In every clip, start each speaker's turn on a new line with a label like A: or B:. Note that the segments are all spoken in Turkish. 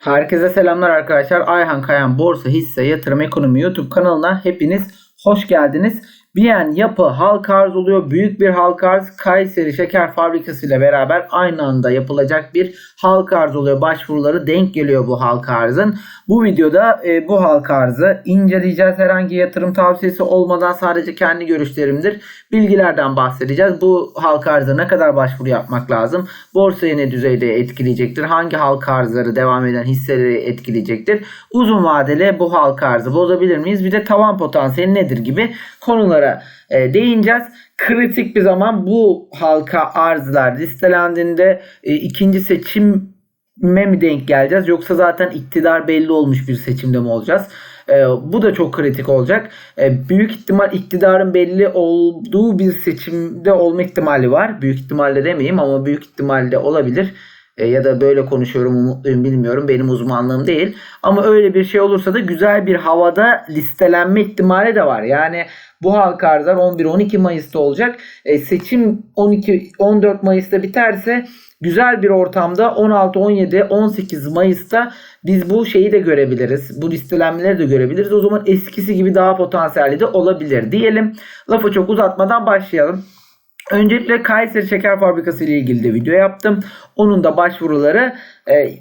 A: Herkese selamlar arkadaşlar. Ayhan Kayan Borsa Hisse Yatırım Ekonomi YouTube kanalına hepiniz hoş geldiniz. Biyen yapı halka arz oluyor. Büyük bir halka arz Kayseri Şeker Fabrikası ile beraber aynı anda yapılacak bir halka arz oluyor. Başvuruları denk geliyor bu halka arzın. Bu videoda e, bu halka arzı inceleyeceğiz. Herhangi yatırım tavsiyesi olmadan sadece kendi görüşlerimdir. Bilgilerden bahsedeceğiz. Bu halka arzı ne kadar başvuru yapmak lazım? Borsayı ne düzeyde etkileyecektir? Hangi halka arzları devam eden hisseleri etkileyecektir? Uzun vadeli bu halka arzı bozabilir miyiz? Bir de tavan potansiyeli nedir gibi konulara e, değineceğiz. Kritik bir zaman bu halka arzlar listelendiğinde e, ikinci seçime mi denk geleceğiz yoksa zaten iktidar belli olmuş bir seçimde mi olacağız? E, bu da çok kritik olacak. E, büyük ihtimal iktidarın belli olduğu bir seçimde olma ihtimali var. Büyük ihtimalle demeyeyim ama büyük ihtimalle olabilir. E, ya da böyle konuşuyorum umutluyum bilmiyorum benim uzmanlığım değil. Ama öyle bir şey olursa da güzel bir havada listelenme ihtimali de var. Yani bu halka arzlar 11-12 Mayıs'ta olacak. E, seçim 12-14 Mayıs'ta biterse güzel bir ortamda 16, 17, 18 Mayıs'ta biz bu şeyi de görebiliriz. Bu listelenmeleri de görebiliriz. O zaman eskisi gibi daha potansiyelli de olabilir diyelim. Lafı çok uzatmadan başlayalım. Öncelikle Kayseri Şeker Fabrikası ile ilgili de video yaptım. Onun da başvuruları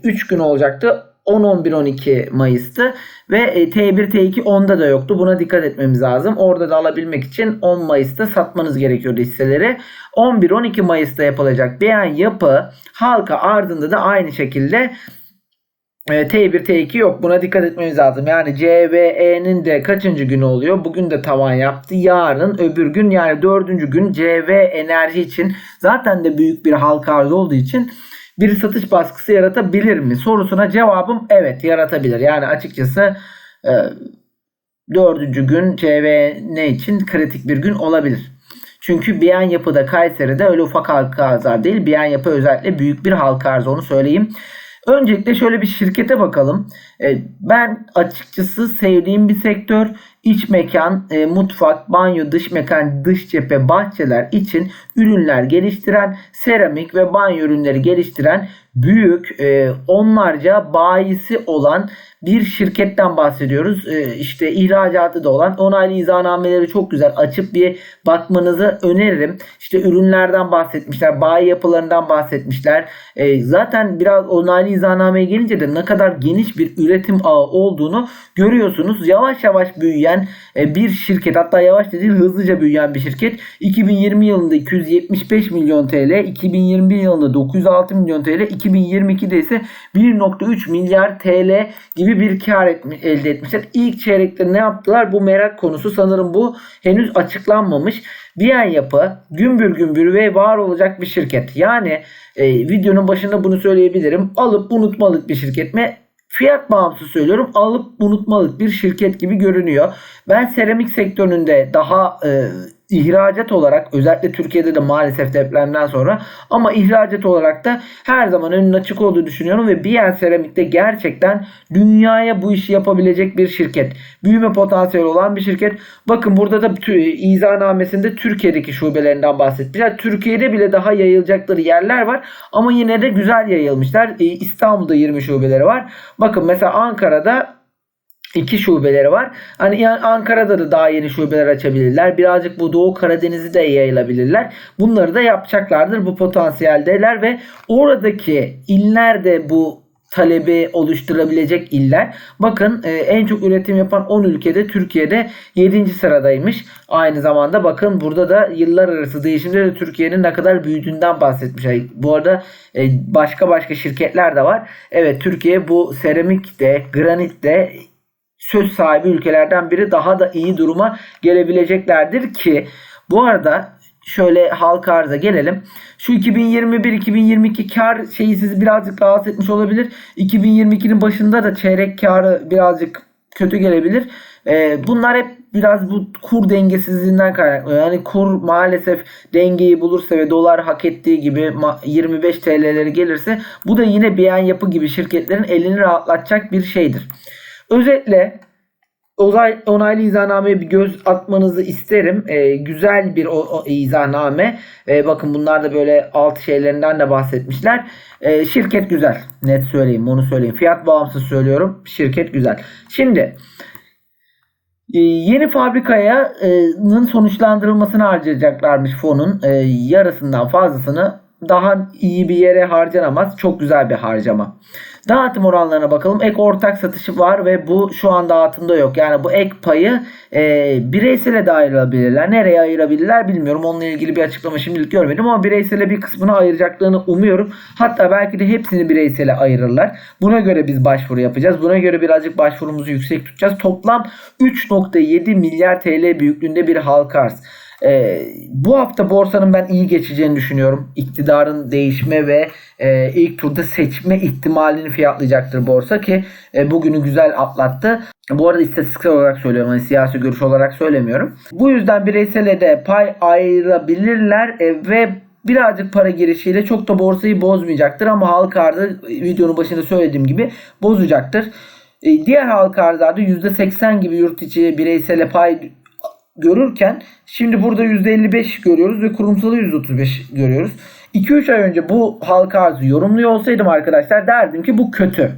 A: 3 gün olacaktı. 10, 11, 12 Mayıs'tı ve e, T1, T2 onda da yoktu. Buna dikkat etmemiz lazım. Orada da alabilmek için 10 Mayıs'ta satmanız gerekiyordu hisseleri. 11, 12 Mayıs'ta yapılacak beyan yapı halka ardında da aynı şekilde e, T1, T2 yok. Buna dikkat etmemiz lazım. Yani CVE'nin de kaçıncı günü oluyor? Bugün de tavan yaptı. Yarın öbür gün yani dördüncü gün CV enerji için zaten de büyük bir halka arz olduğu için bir satış baskısı yaratabilir mi? Sorusuna cevabım evet yaratabilir. Yani açıkçası e, dördüncü gün CVN için kritik bir gün olabilir. Çünkü Biyan Yapı'da Kayseri'de öyle ufak halka arzlar değil. Biyan Yapı özellikle büyük bir halka arz onu söyleyeyim. Öncelikle şöyle bir şirkete bakalım. E, ben açıkçası sevdiğim bir sektör. İç mekan, e, mutfak, banyo, dış mekan, dış cephe, bahçeler için ürünler geliştiren, seramik ve banyo ürünleri geliştiren büyük e, onlarca bayisi olan bir şirketten bahsediyoruz. E, işte ihracatı da olan onaylı izahnameleri çok güzel. Açıp bir bakmanızı öneririm. İşte ürünlerden bahsetmişler. Bayi yapılarından bahsetmişler. E, zaten biraz onaylı izahnameye gelince de ne kadar geniş bir üretim ağı olduğunu görüyorsunuz. Yavaş yavaş büyüyen e, bir şirket. Hatta yavaş değil hızlıca büyüyen bir şirket. 2020 yılında 275 milyon TL. 2021 yılında 906 milyon TL. 2022'de ise 1.3 milyar TL gibi bir kar etmi, elde etmişler. İlk çeyrekte ne yaptılar? Bu merak konusu sanırım bu henüz açıklanmamış. Biyen yapı gümbür gümbür ve var olacak bir şirket. Yani e, videonun başında bunu söyleyebilirim. Alıp unutmalık bir şirket mi? Fiyat bağımsız söylüyorum. Alıp unutmalık bir şirket gibi görünüyor. Ben seramik sektöründe daha e, ihracat olarak özellikle Türkiye'de de maalesef depremden sonra ama ihracat olarak da her zaman önün açık olduğunu düşünüyorum ve BN Seramik'te gerçekten dünyaya bu işi yapabilecek bir şirket. Büyüme potansiyeli olan bir şirket. Bakın burada da izahnamesinde Türkiye'deki şubelerinden bahsetmişler. Türkiye'de bile daha yayılacakları yerler var ama yine de güzel yayılmışlar. E, İstanbul'da 20 şubeleri var. Bakın mesela Ankara'da iki şubeleri var. Hani Ankara'da da daha yeni şubeler açabilirler. Birazcık bu Doğu Karadeniz'i de yayılabilirler. Bunları da yapacaklardır. Bu potansiyeldeler ve oradaki iller de bu talebi oluşturabilecek iller. Bakın e, en çok üretim yapan 10 ülkede Türkiye'de 7. sıradaymış. Aynı zamanda bakın burada da yıllar arası değişimde de Türkiye'nin ne kadar büyüdüğünden bahsetmiş. Bu arada e, başka başka şirketler de var. Evet Türkiye bu seramik de granit de söz sahibi ülkelerden biri daha da iyi duruma gelebileceklerdir ki bu arada şöyle halka arıza gelelim. Şu 2021-2022 kar şeyi sizi birazcık rahatsız etmiş olabilir. 2022'nin başında da çeyrek karı birazcık kötü gelebilir. Ee, bunlar hep biraz bu kur dengesizliğinden kaynaklanıyor. Yani kur maalesef dengeyi bulursa ve dolar hak ettiği gibi 25 TL'leri gelirse bu da yine beyan yapı gibi şirketlerin elini rahatlatacak bir şeydir. Özetle Ozay, onaylı izahnameye bir göz atmanızı isterim. Ee, güzel bir o, o izahname. Ee, bakın bunlar da böyle alt şeylerinden de bahsetmişler. Ee, şirket güzel. Net söyleyeyim onu söyleyeyim. Fiyat bağımsız söylüyorum. Şirket güzel. Şimdi e, yeni fabrikaya'nın sonuçlandırılmasını harcayacaklarmış fonun. E, yarısından fazlasını daha iyi bir yere harcanamaz. Çok güzel bir harcama. Dağıtım oranlarına bakalım. Ek ortak satışı var ve bu şu an dağıtımda yok. Yani bu ek payı e, bireysele de ayırabilirler. Nereye ayırabilirler bilmiyorum. Onunla ilgili bir açıklama şimdilik görmedim ama bireysele bir kısmını ayıracaklarını umuyorum. Hatta belki de hepsini bireysele ayırırlar. Buna göre biz başvuru yapacağız. Buna göre birazcık başvurumuzu yüksek tutacağız. Toplam 3.7 milyar TL büyüklüğünde bir halka arz. Ee, bu hafta borsanın ben iyi geçeceğini düşünüyorum. İktidarın değişme ve e, ilk turda seçme ihtimalini fiyatlayacaktır borsa ki e, bugünü güzel atlattı. Bu arada istatistiksel olarak söylüyorum. Hani siyasi görüş olarak söylemiyorum. Bu yüzden bireysele de pay ayırabilirler e, ve birazcık para girişiyle çok da borsayı bozmayacaktır ama halka arzı videonun başında söylediğim gibi bozacaktır. E, diğer halka arzlarda %80 gibi yurt içi bireysele pay görürken şimdi burada %55 görüyoruz ve kurumsalı %35 görüyoruz. 2-3 ay önce bu halka arzı yorumluyor olsaydım arkadaşlar derdim ki bu kötü.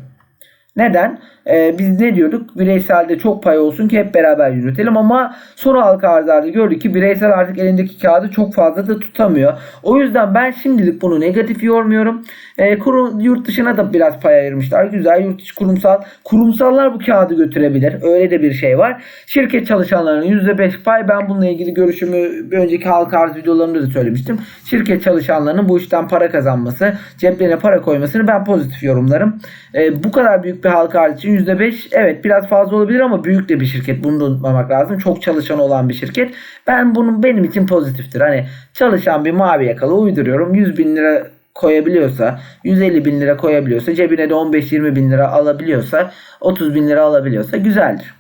A: Neden? Ee, biz ne diyorduk? Bireyselde çok pay olsun ki hep beraber yürütelim ama sonra halka arzlarda gördük ki bireysel artık elindeki kağıdı çok fazla da tutamıyor. O yüzden ben şimdilik bunu negatif yormuyorum. Ee, kuru, yurt dışına da biraz pay ayırmışlar. Güzel yurt dışı kurumsal. Kurumsallar bu kağıdı götürebilir. Öyle de bir şey var. Şirket çalışanlarının %5 pay. Ben bununla ilgili görüşümü bir önceki halka arz videolarımda da söylemiştim. Şirket çalışanlarının bu işten para kazanması, ceplerine para koymasını ben pozitif yorumlarım. Ee, bu kadar büyük bir halka arz için %5 evet biraz fazla olabilir ama büyük de bir şirket. Bunu da unutmamak lazım. Çok çalışan olan bir şirket. Ben bunun benim için pozitiftir. Hani çalışan bir mavi yakalı uyduruyorum. 100 bin lira koyabiliyorsa 150 bin lira koyabiliyorsa cebine de 15-20 bin lira alabiliyorsa 30 bin lira alabiliyorsa güzeldir.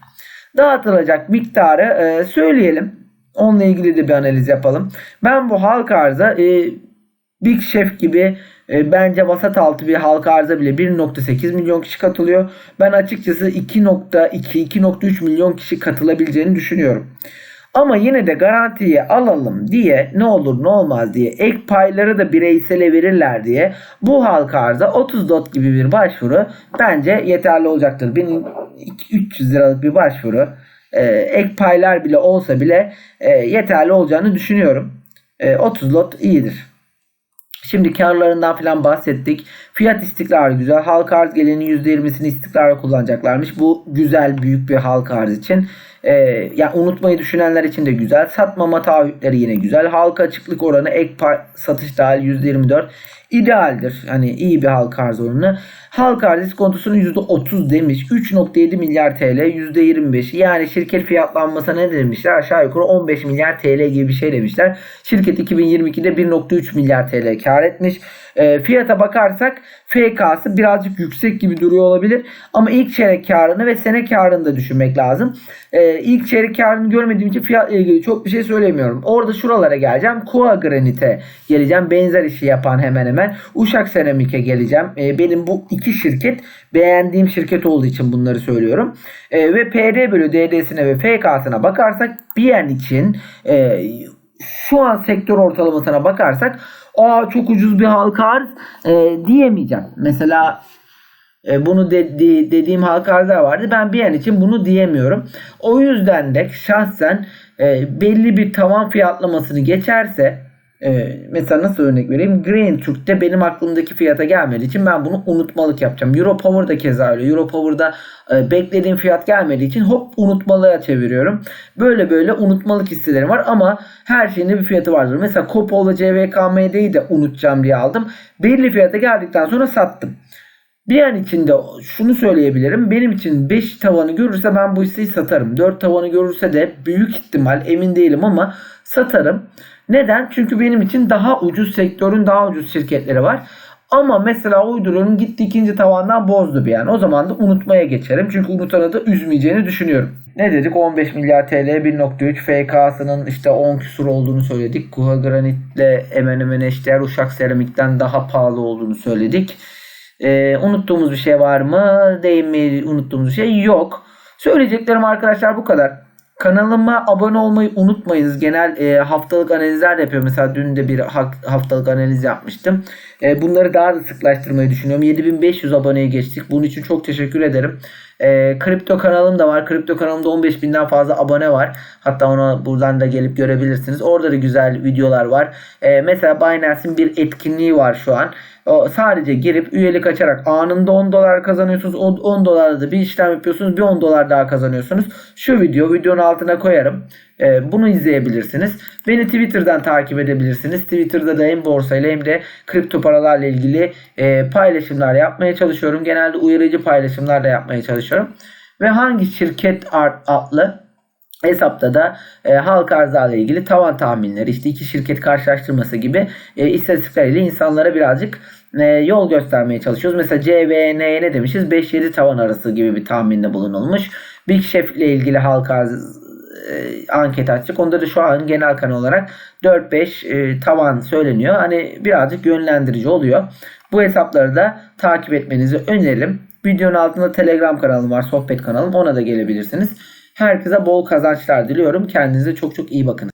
A: Dağıtılacak miktarı e, söyleyelim. Onunla ilgili de bir analiz yapalım. Ben bu halka arza e, Big Chef gibi e, bence vasat altı bir halka arza bile 1.8 milyon kişi katılıyor. Ben açıkçası 2.2-2.3 milyon kişi katılabileceğini düşünüyorum. Ama yine de garantiye alalım diye ne olur ne olmaz diye ek payları da bireysele verirler diye bu halka arza 30 dot gibi bir başvuru bence yeterli olacaktır. 1300 liralık bir başvuru e, ek paylar bile olsa bile e, yeterli olacağını düşünüyorum. E, 30 lot iyidir. Şimdi karlarından falan bahsettik. Fiyat istikrarı güzel. Halka arz geleni %20'sini istikrarı kullanacaklarmış. Bu güzel büyük bir halka arz için. Ee, yani unutmayı düşünenler için de güzel. Satmama taahhütleri yine güzel. Halka açıklık oranı ek satış dahil %24 idealdir. Hani iyi bir halka arz oranı. Halka arz iskontosunun %30 demiş. 3.7 milyar TL %25. Yani şirket fiyatlanması ne demişler? Aşağı yukarı 15 milyar TL gibi bir şey demişler. Şirket 2022'de 1.3 milyar TL kar etmiş. E, fiyata bakarsak FK'sı birazcık yüksek gibi duruyor olabilir. Ama ilk çeyrek karını ve sene karını da düşünmek lazım. E, ilk çeyrek karını görmediğim için fiyatla ilgili çok bir şey söylemiyorum. Orada şuralara geleceğim. Kua Granite geleceğim. Benzer işi yapan hemen hemen. Uşak Seramik'e geleceğim. E, benim bu iki şirket beğendiğim şirket olduğu için bunları söylüyorum. E, ve PD bölü DD'sine ve FK'sına bakarsak yen için e, şu an sektör ortalamasına bakarsak aa çok ucuz bir halka arz e, diyemeyeceğim. Mesela e, bunu de, de, dediğim halka arzlar vardı. Ben bir an için bunu diyemiyorum. O yüzden de şahsen e, belli bir tavan fiyatlamasını geçerse ee, mesela nasıl örnek vereyim? Green Türk'te benim aklımdaki fiyata gelmediği için ben bunu unutmalık yapacağım. Euro Power'da keza öyle. Euro Power'da e, beklediğim fiyat gelmediği için hop unutmalığa çeviriyorum. Böyle böyle unutmalık hisselerim var ama her şeyin bir fiyatı vardır. Mesela Kopol ve CVKM'deyi de unutacağım diye aldım. Belli fiyata geldikten sonra sattım. Bir an içinde şunu söyleyebilirim. Benim için 5 tavanı görürse ben bu hisseyi satarım. 4 tavanı görürse de büyük ihtimal emin değilim ama satarım. Neden? Çünkü benim için daha ucuz sektörün daha ucuz şirketleri var. Ama mesela uyduruyorum gitti ikinci tavandan bozdu bir yani. O zaman da unutmaya geçerim. Çünkü unutana da üzmeyeceğini düşünüyorum. Ne dedik? 15 milyar TL 1.3 FK'sının işte 10 küsur olduğunu söyledik. Kuha Granit'le hemen hemen eşdeğer Uşak Seramik'ten daha pahalı olduğunu söyledik. Ee, unuttuğumuz bir şey var mı? Değil mi? Unuttuğumuz bir şey yok. Söyleyeceklerim arkadaşlar bu kadar. Kanalıma abone olmayı unutmayınız. Genel e, haftalık analizler de yapıyorum. Mesela dün de bir ha- haftalık analiz yapmıştım. E, bunları daha da sıklaştırmayı düşünüyorum. 7500 aboneye geçtik. Bunun için çok teşekkür ederim. E, kripto kanalım da var. Kripto kanalımda 15 binden fazla abone var. Hatta onu buradan da gelip görebilirsiniz. Orada da güzel videolar var. E, mesela Binance'in bir etkinliği var şu an. Sadece girip üyelik açarak anında 10 dolar kazanıyorsunuz. O 10 dolarla da bir işlem yapıyorsunuz. Bir 10 dolar daha kazanıyorsunuz. Şu video videonun altına koyarım. Ee, bunu izleyebilirsiniz. Beni Twitter'dan takip edebilirsiniz. Twitter'da da hem borsayla hem de kripto paralarla ilgili e, paylaşımlar yapmaya çalışıyorum. Genelde uyarıcı paylaşımlar da yapmaya çalışıyorum. Ve hangi şirket adlı hesapta da e, halka arzlarla ilgili tavan tahminleri işte iki şirket karşılaştırması gibi e, istatistikleriyle insanlara birazcık e, yol göstermeye çalışıyoruz. Mesela CVN'ye ne demişiz? 5-7 tavan arası gibi bir tahminde bulunulmuş. Big Chef ile ilgili halka arz e, anket açtık. Onda da şu an genel kanal olarak 4-5 e, tavan söyleniyor. Hani birazcık yönlendirici oluyor. Bu hesapları da takip etmenizi öneririm. Videonun altında Telegram kanalım var, sohbet kanalım. Ona da gelebilirsiniz. Herkese bol kazançlar diliyorum. Kendinize çok çok iyi bakın.